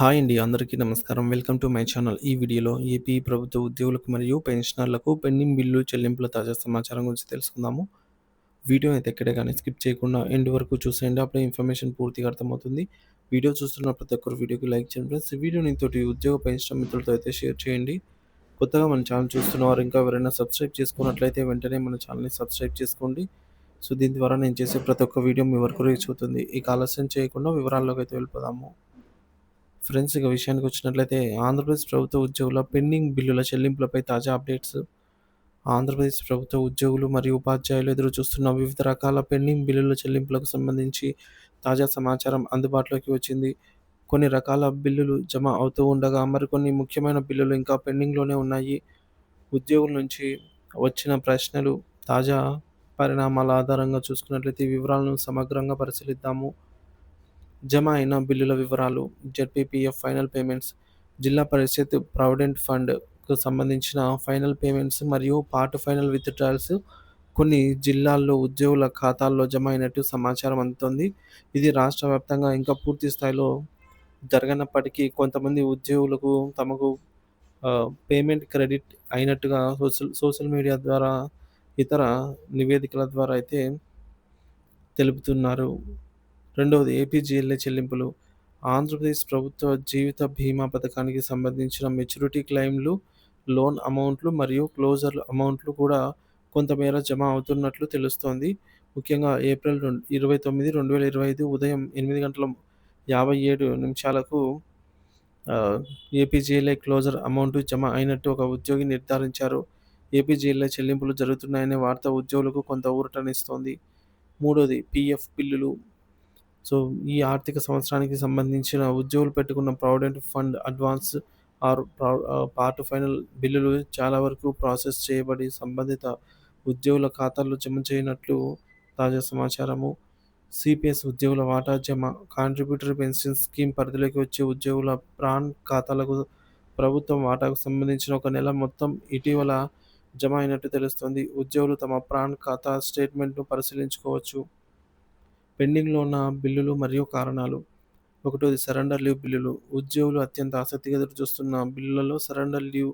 Hi అండి అందరికీ నమస్కారం. Welcome to my channel. ఈ వీడియోలో ఏపీ ప్రభుత్వ ఉద్యోగులకు మరియు పెన్షనర్లకు పెండింగ్ బిల్లు చెల్లింపుల తాజా సమాచారం గురించి తెలుసుకుందాము. వీడియో అయితే ఎక్కడే కానీ స్కిప్ చేయకుండా ఎండ్ వరకు చూసేయండి. అప్పుడే ఇన్ఫర్మేషన్ పూర్తిగా అర్థమవుతుంది. వీడియో చూస్తున్న ప్రతి ఒక్కరు వీడియోకి లైక్ చేయండి ఫ్రెండ్స్. వీడియోని తోటి ఉద్యోగ పెన్షన్ మిత్రులతో అయితే షేర్ చేయండి. కొత్తగా మన ఛానల్ చూస్తున్న వారు ఇంకా ఎవరైనా సబ్స్క్రైబ్ చేసుకున్నట్లయితే వెంటనే మన ఛానల్ని సబ్స్క్రైబ్ చేసుకోండి. సో దీని ద్వారా నేను చేసే ప్రతి ఒక్క వీడియో మీ వరకు రీచ్ అవుతుంది. ఇక ఆలస్యం చేయకుండా వివరాల్లోకి అయితే వెళ్ళిపోదాము. ఫ్రెండ్స్ ఇక విషయానికి వచ్చినట్లయితే ఆంధ్రప్రదేశ్ ప్రభుత్వ ఉద్యోగుల పెండింగ్ బిల్లుల చెల్లింపులపై తాజా అప్డేట్స్. ఆంధ్రప్రదేశ్ ప్రభుత్వ ఉద్యోగులు మరియు ఉపాధ్యాయులు ఎదురు చూస్తున్న వివిధ రకాల పెండింగ్ బిల్లుల చెల్లింపులకు సంబంధించి తాజా సమాచారం అందుబాటులోకి వచ్చింది. కొన్ని రకాల బిల్లులు జమ అవుతూ ఉండగా మరికొన్ని ముఖ్యమైన బిల్లులు ఇంకా పెండింగ్లోనే ఉన్నాయి. ఉద్యోగుల నుంచి వచ్చిన ప్రశ్నలు తాజా పరిణామాల ఆధారంగా చూసుకున్నట్లయితే వివరాలను సమగ్రంగా పరిశీలిద్దాము. జమ అయిన బిల్లుల వివరాలు జెడ్పీపీఎఫ్ ఫైనల్ పేమెంట్స్ జిల్లా పరిషత్ ప్రావిడెంట్ ఫండ్కు సంబంధించిన ఫైనల్ పేమెంట్స్ మరియు పార్ట్ ఫైనల్ విత్డ్రాల్స్ కొన్ని జిల్లాల్లో ఉద్యోగుల ఖాతాల్లో జమ అయినట్టు సమాచారం అందుతుంది. ఇది రాష్ట్ర వ్యాప్తంగా ఇంకా పూర్తి స్థాయిలో జరగనప్పటికీ కొంతమంది ఉద్యోగులకు తమకు పేమెంట్ క్రెడిట్ అయినట్టుగా సోషల్ సోషల్ మీడియా ద్వారా ఇతర నివేదికల ద్వారా అయితే తెలుపుతున్నారు. రెండవది ఏపీజీఎల్ఏ చెల్లింపులు. ఆంధ్రప్రదేశ్ ప్రభుత్వ జీవిత బీమా పథకానికి సంబంధించిన మెచ్యూరిటీ క్లెయిమ్లు లోన్ అమౌంట్లు మరియు క్లోజర్ అమౌంట్లు కూడా కొంతమేర జమ అవుతున్నట్లు తెలుస్తోంది. ముఖ్యంగా ఏప్రిల్ రెండు ఇరవై తొమ్మిది రెండు వేల ఇరవై ఐదు ఉదయం ఎనిమిది గంటల యాభై ఏడు నిమిషాలకు ఏపీజీఎల్ఏ క్లోజర్ అమౌంట్ జమ అయినట్టు ఒక ఉద్యోగి నిర్ధారించారు. ఏపీజీఎల్ఏ చెల్లింపులు జరుగుతున్నాయనే వార్త ఉద్యోగులకు కొంత ఊరటనిస్తోంది. మూడోది పీఎఫ్ బిల్లులు. సో ఈ ఆర్థిక సంవత్సరానికి సంబంధించిన ఉద్యోగులు పెట్టుకున్న provident fund advance or part final బిల్లులు చాలా వరకు ప్రాసెస్ చేయబడి సంబంధిత ఉద్యోగుల ఖాతాల్లో జమ చేయనట్లు తాజా సమాచారము. సిపిఎస్ ఉద్యోగుల వాటా జమ కాంట్రిబ్యూటరీ పెన్షన్ స్కీమ్ పరిధిలోకి వచ్చే ఉద్యోగుల ప్రాన్ ఖాతాలకు ప్రభుత్వం వాటాకు సంబంధించిన ఒక నెల మొత్తం ఇటీవల జమ అయినట్టు తెలుస్తుంది. ఉద్యోగులు తమ ప్రాన్ ఖాతా స్టేట్మెంట్ను పరిశీలించుకోవచ్చు. పెండింగ్లో ఉన్న బిల్లులు మరియు కారణాలు. ఒకటోది సరెండర్ లీవ్ బిల్లులు. ఉద్యోగులు అత్యంత ఆసక్తిగా ఎదురు చూస్తున్న బిల్లులలో సరెండర్ లీవ్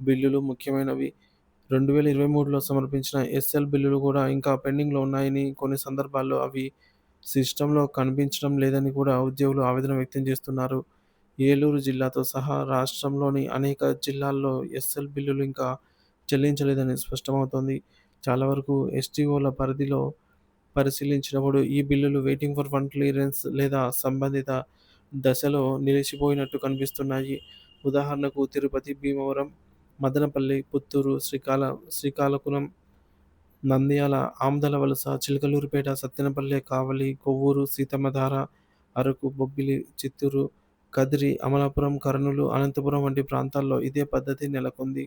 బిల్లులు ముఖ్యమైనవి. రెండు వేల ఇరవై మూడులో సమర్పించిన ఎస్ఎల్ బిల్లులు కూడా ఇంకా పెండింగ్లో ఉన్నాయని కొన్ని సందర్భాల్లో అవి సిస్టంలో కనిపించడం లేదని కూడా ఉద్యోగులు ఆవేదన వ్యక్తం చేస్తున్నారు. ఏలూరు జిల్లాతో సహా రాష్ట్రంలోని అనేక జిల్లాల్లో ఎస్ఎల్ బిల్లులు ఇంకా చెల్లించలేదని స్పష్టమవుతోంది. చాలా వరకు ఎస్టీఓల పరిధిలో పరిశీలించినప్పుడు ఈ బిల్లులు వెయిటింగ్ ఫర్ ఫండ్ క్లియరెన్స్ లేదా సంబంధిత దశలో నిలిచిపోయినట్టు కనిపిస్తున్నాయి. ఉదాహరణకు తిరుపతి భీమవరం మదనపల్లి పుత్తూరు శ్రీకాళ శ్రీకాళపురం నంద్యాల ఆమ్దల వలస చిలకలూరుపేట సత్యనపల్లె కావలి కొవ్వూరు సీతమ్మధార అరకు బొబ్బిలి చిత్తూరు కదిరి అమలాపురం కర్నూలు అనంతపురం వంటి ప్రాంతాల్లో ఇదే పద్ధతి నెలకొంది.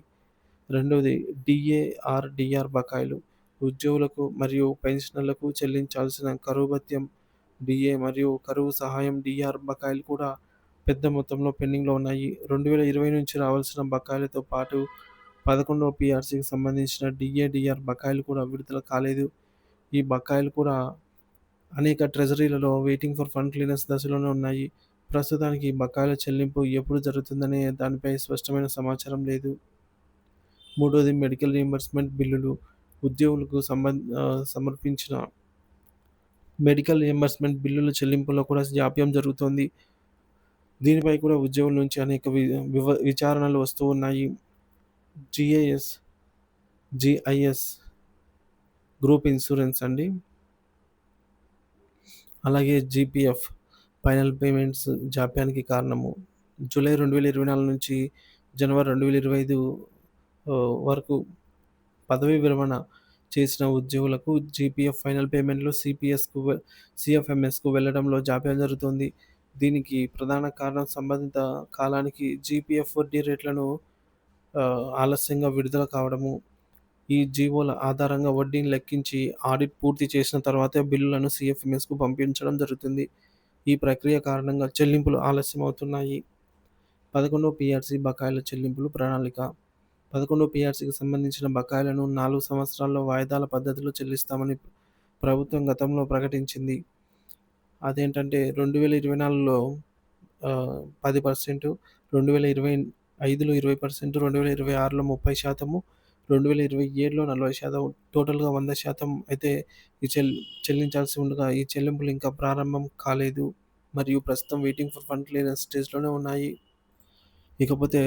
రెండవది డిఏఆర్డిఆర్ బకాయిలు. ఉద్యోగులకు మరియు పెన్షనర్లకు చెల్లించాల్సిన కరువు భత్యం డిఏ మరియు కరువు సహాయం డిఆర్ బకాయిలు కూడా పెద్ద మొత్తంలో పెండింగ్లో ఉన్నాయి. రెండు వేల ఇరవై నుంచి రావాల్సిన బకాయిలతో పాటు పదకొండవ పిఆర్సీకి సంబంధించిన డిఏ డిఆర్ బకాయిలు కూడా విడుదల కాలేదు. ఈ బకాయిలు కూడా అనేక ట్రెజరీలలో వెయిటింగ్ ఫర్ ఫండ్ క్లీనర్స్ దశలోనే ఉన్నాయి. ప్రస్తుతానికి బకాయిల చెల్లింపు ఎప్పుడు జరుగుతుందనే దానిపై స్పష్టమైన సమాచారం లేదు. మూడోది మెడికల్ రీయింబర్స్మెంట్ బిల్లులు. ఉద్యోగులకు సంబంధ సమర్పించిన మెడికల్ రియంబర్స్మెంట్ బిల్లుల చెల్లింపులో కూడా జాప్యం జరుగుతోంది. దీనిపై కూడా ఉద్యోగుల నుంచి అనేక వివ విచారణలు వస్తూ ఉన్నాయి. జిఐఎస్ జిఐఎస్ గ్రూప్ ఇన్సూరెన్స్ అండి. అలాగే జీపీఎఫ్ ఫైనల్ పేమెంట్స్ జాప్యానికి కారణము. జూలై రెండు వేల ఇరవై నాలుగు నుంచి జనవరి రెండు వేల ఇరవై ఐదు వరకు పదవీ విరమణ చేసిన ఉద్యోగులకు జీపీఎఫ్ ఫైనల్ పేమెంట్లు సిపిఎస్కు సిఎఫ్ఎంఎస్కు వెళ్ళడంలో జాప్యం జరుగుతుంది. దీనికి ప్రధాన కారణం సంబంధిత కాలానికి జీపీఎఫ్ వడ్డీ రేట్లను ఆలస్యంగా విడుదల కావడము. ఈ జీవోల ఆధారంగా వడ్డీని లెక్కించి ఆడిట్ పూర్తి చేసిన తర్వాతే బిల్లులను సిఎఫ్ఎంఎస్కు పంపించడం జరుగుతుంది. ఈ ప్రక్రియ కారణంగా చెల్లింపులు ఆలస్యం అవుతున్నాయి పదకొండవ పిఆర్సీ బకాయిల చెల్లింపులు ప్రణాళిక పదకొండు పిఆర్సీకి సంబంధించిన బకాయిలను నాలుగు సంవత్సరాల్లో వాయిదాల పద్ధతిలో చెల్లిస్తామని ప్రభుత్వం గతంలో ప్రకటించింది అదేంటంటే రెండు వేల ఇరవై నాలుగులో పది పర్సెంటు రెండు వేల ఇరవై ఐదులో ఇరవై పర్సెంటు రెండు వేల ఇరవై ఆరులో ముప్పై శాతము రెండు వేల ఇరవై ఏడులో నలభై శాతం టోటల్‌గా 100% అయితే ఈ చెల్ చెల్లించాల్సి ఉండగా ఈ చెల్లింపులు ఇంకా ప్రారంభం కాలేదు. మరియు ప్రస్తుతం వెయిటింగ్ ఫర్ ఫండ్ క్లియరెన్స్ స్టేజ్‌లోనే ఉన్నాయి. ఇకపోతే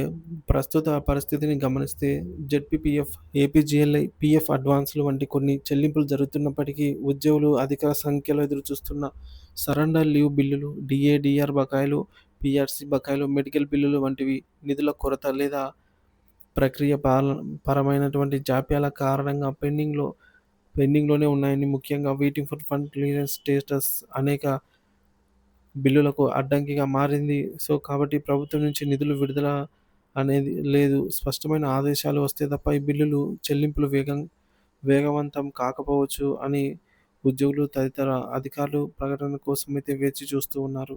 ప్రస్తుత పరిస్థితిని గమనిస్తే జెడ్‌పీపీఎఫ్, ఏపీజీఎల్ఐ, పీఎఫ్ అడ్వాన్స్‌లు వంటి కొన్ని చెల్లింపులు జరుగుతున్నప్పటికీ ఉద్యోగులు అధిక సంఖ్యలో ఎదురుచూస్తున్న సరెండర్ లీవ్ బిల్లులు, డిఏడిఆర్ బకాయిలు, పిఆర్సీ బకాయిలు, మెడికల్ బిల్లులు వంటివి నిధుల కొరత లేదా ప్రక్రియ పాల పరమైనటువంటి జాప్యాల కారణంగా పెండింగ్‌లో పెండింగ్‌లోనే ఉన్నాయని ముఖ్యంగా waiting for fund clearance status అనేక బిల్లులకు అడ్డంకిగా మారింది. సో, కాబట్టి ప్రభుత్వం నుంచి నిధులు విడుదల అనేది లేదు. స్పష్టమైన ఆదేశాలు వస్తే తప్ప ఈ బిల్లులు చెల్లింపులు వేగం వేగవంతం కాకపోవచ్చు అని ఉద్యోగులు తదితర అధికారులు ప్రకటన కోసం అయితే వేచి చూస్తూ ఉన్నారు.